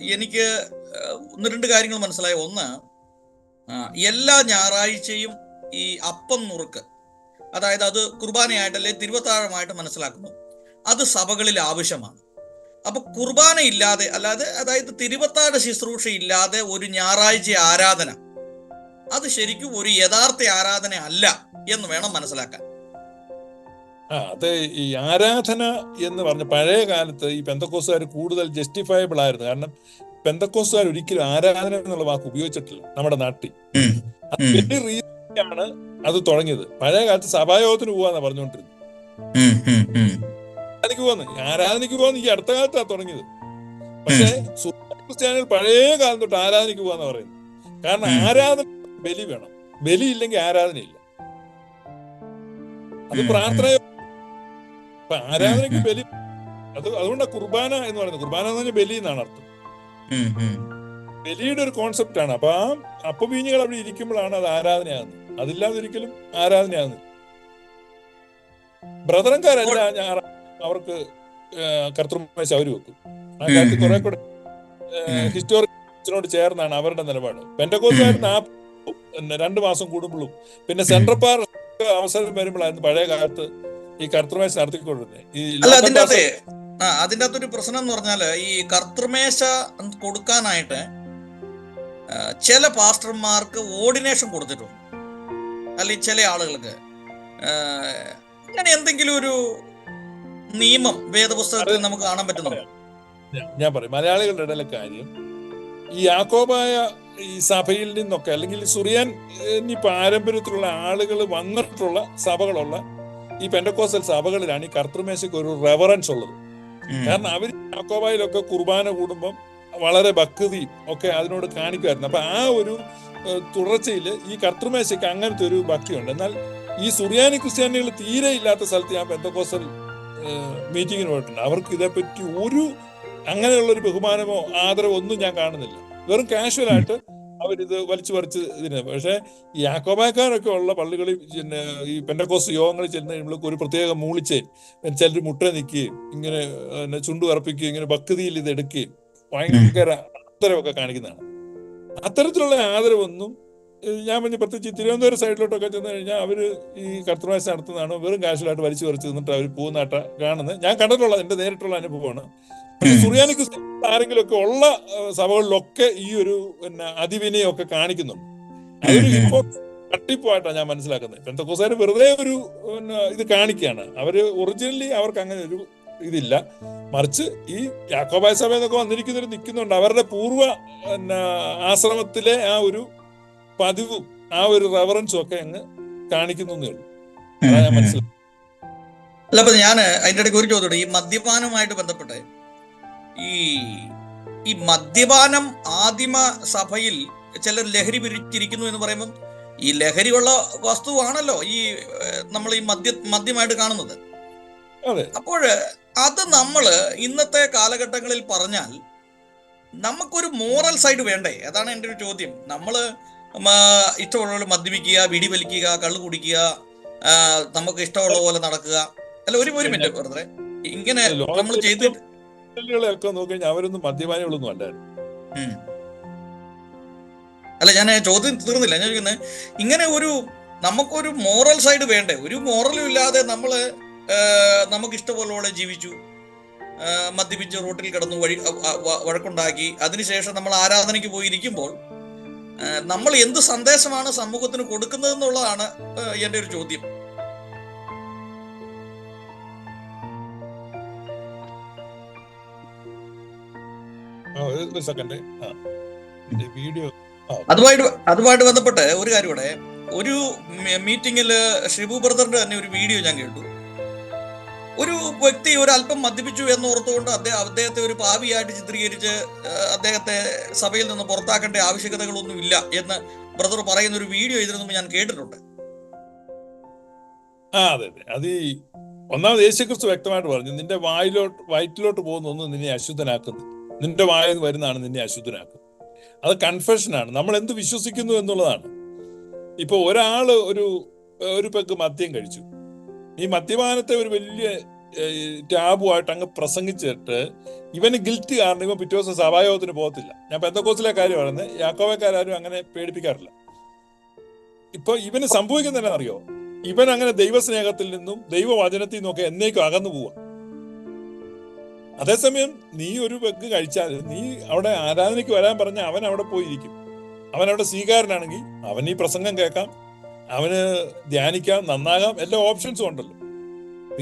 എനിക്ക് ഒന്ന് രണ്ട് കാര്യങ്ങൾ മനസ്സിലായ ഒന്ന് എല്ലാ ഞായറാഴ്ചയും ഈ അപ്പം നുറുക്ക് അതായത് അത് കുർബാനയായിട്ടല്ലേ തിരുവത്താഴമായിട്ട് മനസ്സിലാക്കുന്നു അത് സഭകളിൽ ആവശ്യമാണ്. അപ്പൊ കുർബാന ഇല്ലാതെ അല്ലാതെ അതായത് തിരുവത്താഴ ശുശ്രൂഷ ഇല്ലാതെ ഒരു ഞായറാഴ്ച ആരാധന അത് ശരിക്കും ഒരു യഥാർത്ഥ ആരാധന അല്ല എന്ന് വേണം മനസ്സിലാക്കാൻ. ആ അത് ഈ ആരാധന എന്ന് പറഞ്ഞ പഴയ കാലത്ത് ഈ പെന്തക്കോസുകാർ കൂടുതൽ ജസ്റ്റിഫയബിൾ ആയിരുന്നു. കാരണം പെന്തക്കോസുകാർ ഒരിക്കലും ആരാധന എന്നുള്ള വാക്ക് ഉപയോഗിച്ചിട്ടില്ല നമ്മുടെ നാട്ടിൽ. അത് വലിയ അത് തുടങ്ങിയത്. പഴയ കാലത്ത് സഭായോഗത്തിന് പോവാന്നാ പറഞ്ഞുകൊണ്ടിരുന്നത്. ഉം. ആരാധനയ്ക്ക് പോവാന്ന്? ആരാധനയ്ക്ക് പോവാന്ന് ഈ അടുത്ത കാലത്താ തുടങ്ങിയത്. പക്ഷേ ക്രിസ്ത്യാനികൾ പഴയ കാലം തൊട്ട് ആരാധനയ്ക്ക് പോവാന്ന് പറയുന്നത്. കാരണം ആരാധന ബലി വേണം. ബലി ഇല്ലെങ്കിൽ ആരാധനയില്ല. അത് പ്രാർത്ഥന അപ്പൊ ആരാധനയ്ക്ക്. ബലി അത് അതുകൊണ്ടാണ് കുർബാന എന്ന് പറയുന്നത്. കുർബാന എന്ന് പറഞ്ഞാൽ ബലി എന്നാണ് അർത്ഥം. ബലിയുടെ ഒരു കോൺസെപ്റ്റ് ആണ്. അപ്പൊ ആ അപ്പവീഞ്ഞുകൾ അവിടെ ഇരിക്കുമ്പോഴാണ് അത് ആരാധനയാകുന്നത്. അതില്ലാതെ ഒരിക്കലും ആരാധനയാകുന്നത്. ബ്രദറൻകാരല്ല ഞാൻ അവർക്ക് കർത്തൃമേശ അവർ വെക്കും. ആ കാര്യത്തിൽ കുറെ കൂടെ ഉം. ഹിസ്റ്റോറിനോട് ചേർന്നാണ് അവരുടെ നിലപാട്. പെൻഡകോസുകാർ രണ്ടു മാസം കൂടുമ്പോഴും പിന്നെ സെൻട്രൽ പാർ അവസരം വരുമ്പോഴായിരുന്നു പഴയ കാലത്ത് ഈ കർത്തൃമേശ നടത്തിക്കൊണ്ടിരുന്നത് ഈ അല്ല അതിന്റെ അകത്ത് ആ അതിന്റെ അകത്തൊരു പ്രശ്നം എന്ന് പറഞ്ഞാൽ ഈ കർത്തൃമേശ കൊടുക്കാനായിട്ട് ചില പാസ്റ്റർമാർക്ക് ഓർഡിനേഷൻ കൊടുത്തിട്ടുണ്ട്. അല്ലെങ്കിൽ ചില ആളുകൾക്ക്. അങ്ങനെ എന്തെങ്കിലും ഒരു നിയമം വേദപുസ്തകത്തിൽ നമുക്ക് കാണാൻ പറ്റുന്നുണ്ട്? ഞാൻ- ഞാൻ പറയും. മലയാളികളുടെ ഇടയിലെ കാര്യം ഈ യാക്കോബായ ഈ സഭയിൽ നിന്നൊക്കെ അല്ലെങ്കിൽ സുറിയാൻ ഈ പാരമ്പര്യത്തിലുള്ള ആളുകൾ വന്നിട്ടുള്ള സഭകളുള്ള ഈ പെൻഡക്കോസൽ സഭകളിലാണ് ഈ കർത്തൃമേശയ്ക്ക് ഒരു റെവറൻസ് ഉള്ളത്. കാരണം അവർ യാക്കോബായിലൊക്കെ കുർബാന കൂടുമ്പം വളരെ ഭക്തിയും ഒക്കെ അതിനോട് കാണിക്കുമായിരുന്നു. അപ്പൊ ആ ഒരു തുടർച്ചയിൽ ഈ കർത്തൃമേശയ്ക്ക് അങ്ങനത്തെ ഒരു ഭക്തിയുണ്ട്. എന്നാൽ ഈ സുറിയാനി ക്രിസ്ത്യാനികൾ തീരെ ഇല്ലാത്ത സ്ഥലത്ത് ഞാൻ പെന്തക്കോസൽ മീറ്റിങ്ങിന് പോയിട്ടുണ്ട്. അവർക്ക് ഇതേപ്പറ്റി ഒരു അങ്ങനെയുള്ള ഒരു ബഹുമാനമോ ആദരവോ ഒന്നും ഞാൻ കാണുന്നില്ല. വെറും കാഷ്വൽ ആയിട്ട് അവരിത് വലിച്ചു പറിച്ച് ഇതിന്. പക്ഷെ ഈ ഉള്ള പള്ളികളിൽ പിന്നെ ഈ പെൻഡക്കോസ് യോഗങ്ങളിൽ ചെന്ന് കഴിയുമ്പോൾ ഒരു പ്രത്യേക മൂളിച്ച് ചിലർ മുട്ട നിൽക്കുകയും ഇങ്ങനെ ചുണ്ടു കറപ്പിക്കുകയും ഇങ്ങനെ ഭക്തിയിൽ ഇത് എടുക്കുകയും ഭയങ്കര ആദരവൊക്കെ കാണിക്കുന്നതാണ്. അത്തരത്തിലുള്ള ആദരവൊന്നും ഞാൻ പറഞ്ഞ പ്രത്യേകിച്ച് തിരുവനന്തപുരം സൈഡിലോട്ടൊക്കെ ചെന്ന് കഴിഞ്ഞാൽ അവർ ഈ കർത്തൃവാശ നടത്തുന്നതാണ്. വെറും കാശിലായിട്ട് വലിച്ചു കുറച്ച് നിന്നിട്ട് അവർ പോകുന്നതായിട്ട് കാണുന്നത്. ഞാൻ കണ്ടിട്ടുള്ള എന്റെ നേരിട്ടുള്ള അനുഭവമാണ്. സുറിയാനിക്ക് ആരെങ്കിലും ഒക്കെ ഉള്ള സഭകളിലൊക്കെ ഈ ഒരു പിന്നെ അതിവിനയൊക്കെ കാണിക്കുന്നുണ്ട്. തട്ടിപ്പായിട്ടാണ് ഞാൻ മനസ്സിലാക്കുന്നത്. പെന്തക്കോസാര് വെറുതെ ഒരു പിന്നെ ഇത് കാണിക്കുകയാണ്. അവർ ഒറിജിനലി അവർക്ക് അങ്ങനെ ഒരു ഇതില്ല. മറിച്ച് ഈ യാക്കോബായ സഭ എന്നൊക്കെ വന്നിരിക്കുന്നവർ നിൽക്കുന്നുണ്ട്. അവരുടെ പൂർവ പിന്നെ ആശ്രമത്തിലെ ആ ഒരു പതിവും ആ ഒരു റെവറൻസും ഒക്കെ അങ്ങ് കാണിക്കുന്നു ഉള്ളൂ. ഞാൻ അല്ല അപ്പൊ ഞാൻ അതിന്റെ ഇടയ്ക്ക് ഒരു ചോദ്യം ഈ മദ്യപാനവുമായിട്ട് ബന്ധപ്പെട്ട് ഈ ഈ മദ്യപാനം ആദിമ സഭയിൽ ചിലർ ലഹരി പിരിച്ചിരിക്കുന്നു എന്ന് പറയുമ്പോൾ ഈ ലഹരിയുള്ള വസ്തുവാണല്ലോ ഈ നമ്മൾ ഈ മദ്യ മദ്യമായിട്ട് കാണുന്നത്. അപ്പോൾ അത് നമ്മൾ ഇന്നത്തെ കാലഘട്ടങ്ങളിൽ പറഞ്ഞാൽ നമുക്കൊരു മോറൽ സൈഡ് വേണ്ടേ? അതാണ് എന്റെ ഒരു ചോദ്യം. നമ്മൾ ഇഷ്ടമുള്ള മദ്യപിക്കുക വിടി വലിക്കുക കള്ളു കുടിക്കുക നമുക്ക് ഇഷ്ടമുള്ള പോലെ നടക്കുക. അല്ല ഒരു ഒരു മിനിറ്റ് വെറുതെ ഇങ്ങനെ നമ്മൾ ചെയ്ത് ഒക്കെ അവരൊന്നും മദ്യപാനികളൊന്നും അല്ലായിരുന്നു. അല്ല ഞാൻ ചോദ്യം തീർന്നില്ല. ഞാൻ ചോദിക്കുന്നത് ഇങ്ങനെ ഒരു നമുക്കൊരു മോറൽ സൈഡ് വേണ്ടേ? ഒരു മോറലും ഇല്ലാതെ നമ്മൾ നമുക്ക് ഇഷ്ടപോലെ ജീവിച്ചു. മദ്യപിച്ച് റോട്ടിൽ കിടന്നു വഴി വഴക്കുണ്ടാക്കി. അതിനുശേഷം നമ്മൾ ആരാധനയ്ക്ക് പോയിരിക്കുമ്പോൾ നമ്മൾ എന്ത് സന്ദേശമാണ് സമൂഹത്തിന് കൊടുക്കുന്നത് എന്നുള്ളതാണ് എന്റെ ഒരു ചോദ്യം. അതുമായിട്ട് അതുമായിട്ട് ബന്ധപ്പെട്ട് ഒരു കാര്യം ഇവിടെ ഒരു മീറ്റിംഗിൽ ഷിബു ബ്രദറിന്റെ തന്നെ ഒരു വീഡിയോ ഞാൻ കേട്ടു. ഒരു വ്യക്തി ഒരു അല്പം മദ്യപിച്ചു എന്ന് ഓർത്തുകൊണ്ട് അദ്ദേഹം അദ്ദേഹത്തെ ഒരു പാവിയായിട്ട് ചിത്രീകരിച്ച് അദ്ദേഹത്തെ സഭയിൽ നിന്ന് പുറത്താക്കേണ്ട ആവശ്യകതകളൊന്നും ഇല്ല എന്ന് ബ്രദർ പറയുന്ന ഒരു വീഡിയോ ഇതിനു ഞാൻ കേട്ടിട്ടുണ്ട്. ആ അതെ അതെ. അത് ഈ ഒന്നാമത് യേശുക്രിസ്തു വ്യക്തമായിട്ട് പറഞ്ഞു നിന്റെ വായിലോട്ട് വയറ്റിലോട്ട് പോകുന്ന ഒന്നും നിന്നെ അശുദ്ധനാക്കുന്നു. നിന്റെ വായിൽ നിന്ന് വരുന്നതാണ് നിന്നെ അശുദ്ധനാക്കുന്നത് അത് കൺഫെഷനാണ്. നമ്മൾ എന്ത് വിശ്വസിക്കുന്നു എന്നുള്ളതാണ്. ഇപ്പൊ ഒരാൾ ഒരു ഒരു പെഗ് മദ്യം കഴിച്ചു. ഈ മദ്യപാനത്തെ ഒരു വലിയ ടാബുമായിട്ട് അങ്ങ് പ്രസംഗിച്ചിട്ട് ഇവന് ഗിൽറ്റ് കാരണം ഇവൻ പിറ്റേ ദിവസം സഭായോഗത്തിന് പോകത്തില്ല. ഞാൻ പെന്തക്കോസിലെ കാര്യം പറയുന്നത് യാക്കോവക്കാരും അങ്ങനെ പേടിപ്പിക്കാറില്ല. ഇപ്പൊ ഇവന് സംഭവിക്കുന്ന അറിയോ ഇവൻ അങ്ങനെ ദൈവസ്നേഹത്തിൽ നിന്നും ദൈവവചനത്തിൽ നിന്നൊക്കെ എന്നേക്കും അകന്നു പോവാ. അതേസമയം നീ ഒരു വെഗ് കഴിച്ചാൽ നീ അവിടെ ആരാധനയ്ക്ക് വരാൻ പറഞ്ഞ അവൻ അവിടെ പോയിരിക്കും. അവൻ അവിടെ സ്വീകാരനാണെങ്കിൽ അവൻ ഈ പ്രസംഗം കേൾക്കാം. അവന് ധ്യാനിക്കാം നന്നാകാം എല്ലാ ഓപ്ഷൻസും ഉണ്ടല്ലോ.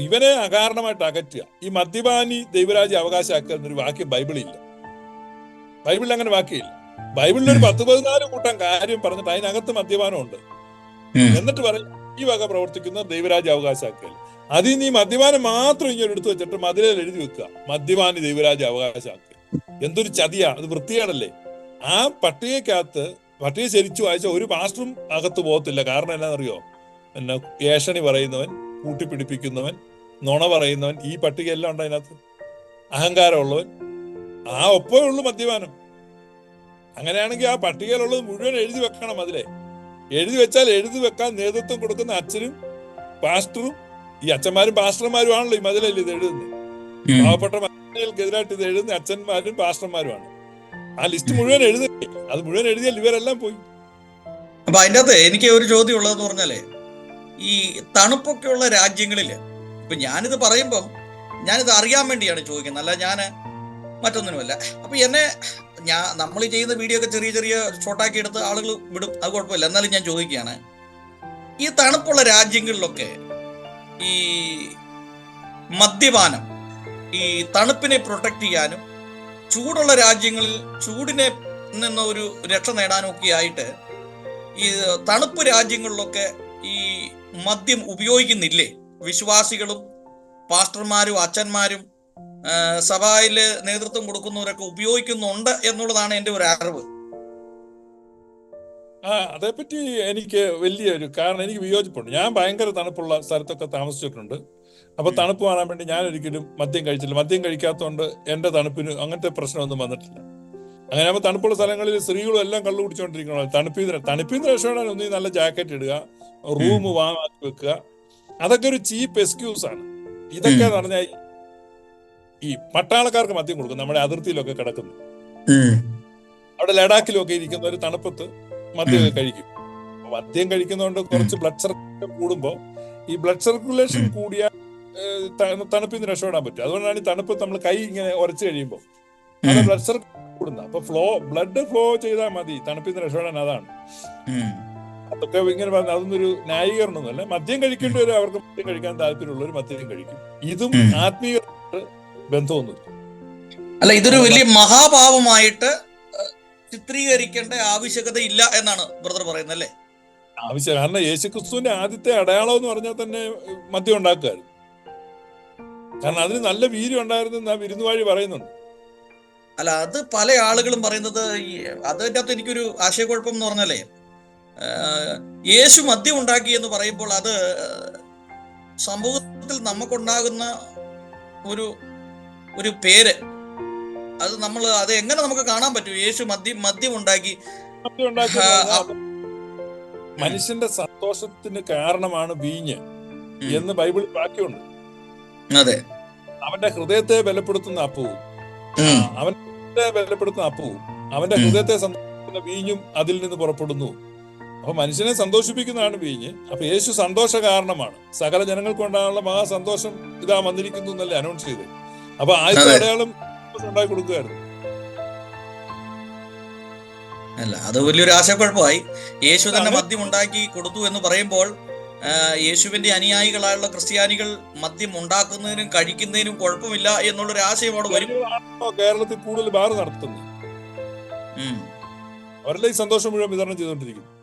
ഇവനെ അകാരണമായിട്ട് അകറ്റുക. ഈ മദ്യപാനി ദൈവരാജ്യ അവകാശമാക്കുക എന്നൊരു വാക്യം ബൈബിളിൽ ഇല്ല ബൈബിളിൽ അങ്ങനെ വാക്യമില്ല. ബൈബിളിൽ ഒരു പത്ത് പതിനാല് കൂട്ടം കാര്യം പറഞ്ഞിട്ട് അതിനകത്ത് മദ്യപാനമുണ്ട്. ഉണ്ട് എന്നിട്ട് പറയും ഈ വക പ്രവർത്തിക്കുന്ന ദൈവരാജ്യ അവകാശമാക്കൽ. അതിൽ നീ മദ്യപാനം മാത്രം ഇങ്ങനെ എടുത്തു വെച്ചിട്ട് മതിലേൽ എഴുതി വെക്കുക. മദ്യപാനി ദൈവരാജ്യ അവകാശമാക്കൽ. എന്തൊരു ചതിയാ അത് വൃത്തിയാണല്ലേ ആ പട്ടികക്കകത്ത് പട്ടിക ശരിച്ചു വായിച്ച ഒരു പാസ്റ്ററും അകത്ത് പോകത്തില്ല. കാരണം എന്താണെന്നറിയോ പിന്നെ ഏഷണി പറയുന്നവൻ കൂട്ടിപ്പിടിപ്പിക്കുന്നവൻ നുണ പറയുന്നവൻ ഈ പട്ടികയെല്ലാം ഉണ്ട് അതിനകത്ത്. അഹങ്കാരമുള്ളവൻ. ആ ഒപ്പമേ ഉള്ളൂ മദ്യപാനം. അങ്ങനെയാണെങ്കിൽ ആ പട്ടികയിലുള്ളത് മുഴുവൻ എഴുതി വെക്കണം അതിലെ. എഴുതി വെച്ചാൽ എഴുതി വെക്കാൻ നേതൃത്വം കൊടുക്കുന്ന അച്ഛനും പാസ്റ്ററും ഈ അച്ഛന്മാരും പാസ്റ്റർമാരും ആണല്ലോ ഈ മതിലല്ലേ ഇത് എഴുതുന്നത്. പാവപ്പെട്ട മതിലുകൾക്കെതിരായിട്ട് ഇത് എഴുതുന്ന അച്ഛന്മാരും പാസ്റ്റർമാരുമാണ്. ആ ലിസ്റ്റ് മുഴുവൻ എഴുതി. അത് മുഴുവൻ എഴുതിയാൽ ഇവരെല്ലാം പോയി. അപ്പൊ അതിന്റെ അകത്ത് എനിക്ക് ഒരു ചോദ്യം ഉള്ളതെന്ന് പറഞ്ഞാലേ ഈ തണുപ്പൊക്കെയുള്ള രാജ്യങ്ങളിൽ ഇപ്പൊ ഞാനിത് പറയുമ്പം ഞാനിത് അറിയാൻ വേണ്ടിയാണ് ചോദിക്കുന്നത്. അല്ല ഞാൻ മറ്റൊന്നിനുമല്ല. അപ്പൊ എന്നെ ഞാൻ നമ്മൾ ചെയ്യുന്ന വീഡിയോ ഒക്കെ ചെറിയ ചെറിയ ഷോട്ടാക്കി എടുത്ത് ആളുകൾ വിടും. അത് കുഴപ്പമില്ല. എന്നാലും ഞാൻ ചോദിക്കുകയാണ്. ഈ തണുപ്പുള്ള രാജ്യങ്ങളിലൊക്കെ ഈ മദ്യപാനം ഈ തണുപ്പിനെ പ്രൊട്ടക്ട് ചെയ്യാനും ചൂടുള്ള രാജ്യങ്ങളിൽ ചൂടിനെ നിന്ന് ഒരു രക്ഷ നേടാനൊക്കെ ആയിട്ട് ഈ തണുപ്പ് രാജ്യങ്ങളിലൊക്കെ ഈ മദ്യം ഉപയോഗിക്കുന്നില്ലേ? വിശ്വാസികളും പാസ്റ്റർമാരും അച്ഛന്മാരും സഭയിൽ നേതൃത്വം കൊടുക്കുന്നവരൊക്കെ ഉപയോഗിക്കുന്നുണ്ട് എന്നുള്ളതാണ് എന്റെ ഒരു അറിവ്. ആ അതേപ്പറ്റി എനിക്ക് വലിയൊരു കാരണം എനിക്ക് വിയോജിപ്പുണ്ട്. ഞാൻ ഭയങ്കര തണുപ്പുള്ള സ്ഥലത്തൊക്കെ താമസിച്ചിട്ടുണ്ട്. അപ്പൊ തണുപ്പ് കാണാൻ വേണ്ടി ഞാൻ ഒരിക്കലും മദ്യം കഴിച്ചില്ല. മദ്യം കഴിക്കാത്തതുകൊണ്ട് എന്റെ തണുപ്പിന് അങ്ങനത്തെ പ്രശ്നമൊന്നും വന്നിട്ടില്ല. അങ്ങനെ ആകുമ്പോൾ തണുപ്പുള്ള സ്ഥലങ്ങളിൽ സ്ത്രീകളും എല്ലാം കള്ളു കുടിച്ചുകൊണ്ടിരിക്കണം തണുപ്പിൽ തണുപ്പിൽ രക്ഷപ്പെടാൻ ഒന്നും നല്ല ജാക്കറ്റ് ഇടുക റൂം വാങ്ങാക്കി വെക്കുക. അതൊക്കെ ഒരു ചീപ്പ് എക്സ്ക്യൂസ് ആണ്. ഇതൊക്കെ പറഞ്ഞാൽ ഈ പട്ടാളക്കാർക്ക് മദ്യം കൊടുക്കും. നമ്മുടെ അതിർത്തിയിലൊക്കെ കിടക്കുന്നു. അവിടെ ലഡാക്കിലൊക്കെ ഇരിക്കുന്ന ഒരു തണുപ്പത്ത് മദ്യം കഴിക്കും. മദ്യം കഴിക്കുന്നതുകൊണ്ട് കുറച്ച് ബ്ലഡ് സർക്കുലേഷൻ കൂടുമ്പോൾ ഈ ബ്ലഡ് സർക്കുലേഷൻ. കൂടിയാൽ തണുപ്പിൽ നിന്ന് രക്ഷപ്പെടാൻ പറ്റും. അതുകൊണ്ടാണ് ഈ തണുപ്പ് നമ്മൾ കൈ ഇങ്ങനെ ഉരച്ചു കഴിയുമ്പോൾ. ബ്ലഡ് സർക്കുലേഷൻ കൂടുന്നത്. അപ്പൊ ഫ്ലോ ബ്ലഡ് ഫ്ലോ ചെയ്താൽ മതി. തണുപ്പിൽ നിന്ന് രക്ഷപ്പെടാൻ അതാണ്. അതൊക്കെ ഇങ്ങനെ പറഞ്ഞ അതൊന്നും ഒരു ന്യായീകരണമൊന്നുമല്ല. മദ്യം കഴിക്കേണ്ടവർ അവർക്ക് മദ്യം കഴിക്കാൻ താല്പര്യമുള്ളവർ മദ്യം കഴിക്കും. ഇതും ആത്മീയ ബന്ധമൊന്നും ബന്ധമൊന്നുമില്ല. അല്ല ഇതൊരു വലിയ മഹാഭാവമായിട്ട് ചിത്രീകരിക്കേണ്ട ആവശ്യകത ഇല്ല എന്നാണ് ബ്രദർ പറയുന്നത് അല്ലേ? ആവശ്യം കാരണം യേശുക്രിസ്തുവിന്റെ ആദ്യത്തെ അടയാളം എന്ന് പറഞ്ഞാൽ തന്നെ മദ്യം ഉണ്ടാക്കുകയായിരുന്നു. കാരണം അതിന് നല്ല വീര്യം ഉണ്ടായിരുന്നു വിരുന്നുവാഴി പറയുന്നുണ്ട്. അല്ല അത് പല ആളുകളും പറയുന്നത് അതിന്റെ അകത്ത് എനിക്കൊരു ആശയക്കുഴപ്പം എന്ന് പറഞ്ഞാലേ യേശു മദ്യം ഉണ്ടാക്കി എന്ന് പറയുമ്പോൾ അത് സമൂഹത്തിൽ നമുക്കുണ്ടാകുന്ന ഒരു ഒരു പേര്. അത് നമ്മൾ അത് എങ്ങനെ നമുക്ക് കാണാൻ പറ്റും? യേശു മദ്യം മദ്യം ഉണ്ടാക്കി. മനുഷ്യന്റെ സന്തോഷത്തിന് കാരണമാണ് വീഞ്ഞ്. എന്ന് ബൈബിളിൽ വാക്യമുണ്ട്. അതെ. അവന്റെ ഹൃദയത്തെ ബലപ്പെടുത്തുന്ന അപ്പവും. ഉം. അവന്റെ ബലപ്പെടുത്തുന്ന അപ്പവും. അവന്റെ ഹൃദയത്തെ സന്തോഷിക്കുന്ന വീഞ്ഞും അതിൽ നിന്ന് പുറപ്പെടുന്നു. അപ്പൊ മനുഷ്യനെ സന്തോഷിപ്പിക്കുന്നതാണ് വീഞ്ഞ്. അപ്പൊ യേശു സന്തോഷ കാരണമാണ്. സകല ജനങ്ങൾക്ക് ഉണ്ടാകാനുള്ള മഹാസന്തോഷം ഇതാ വന്നിരിക്കുന്നു എന്നല്ലേ അനൗൺസ് ചെയ്ത് അപ്പൊ ആദ്യത്തെ. അടയാളം ഉണ്ടാക്കി കൊടുക്കുകയായിരുന്നു. അല്ല അത് വലിയൊരു ആശയക്കുഴപ്പമായി. യേശു തന്നെ മദ്യം ഉണ്ടാക്കി കൊടുത്തു എന്ന് പറയുമ്പോൾ യേശുവിന്റെ അനുയായികളായുള്ള ക്രിസ്ത്യാനികൾ മദ്യം ഉണ്ടാക്കുന്നതിനും കഴിക്കുന്നതിനും കുഴപ്പമില്ല എന്നുള്ളൊരു ആശയമാണ് വരും. കേരളത്തിൽ കൂടുതൽ ബാർ നടത്തുന്നത്? അവരുടെ ഈ സന്തോഷം മുഴുവൻ വിതരണം ചെയ്തുകൊണ്ടിരിക്കുന്നു.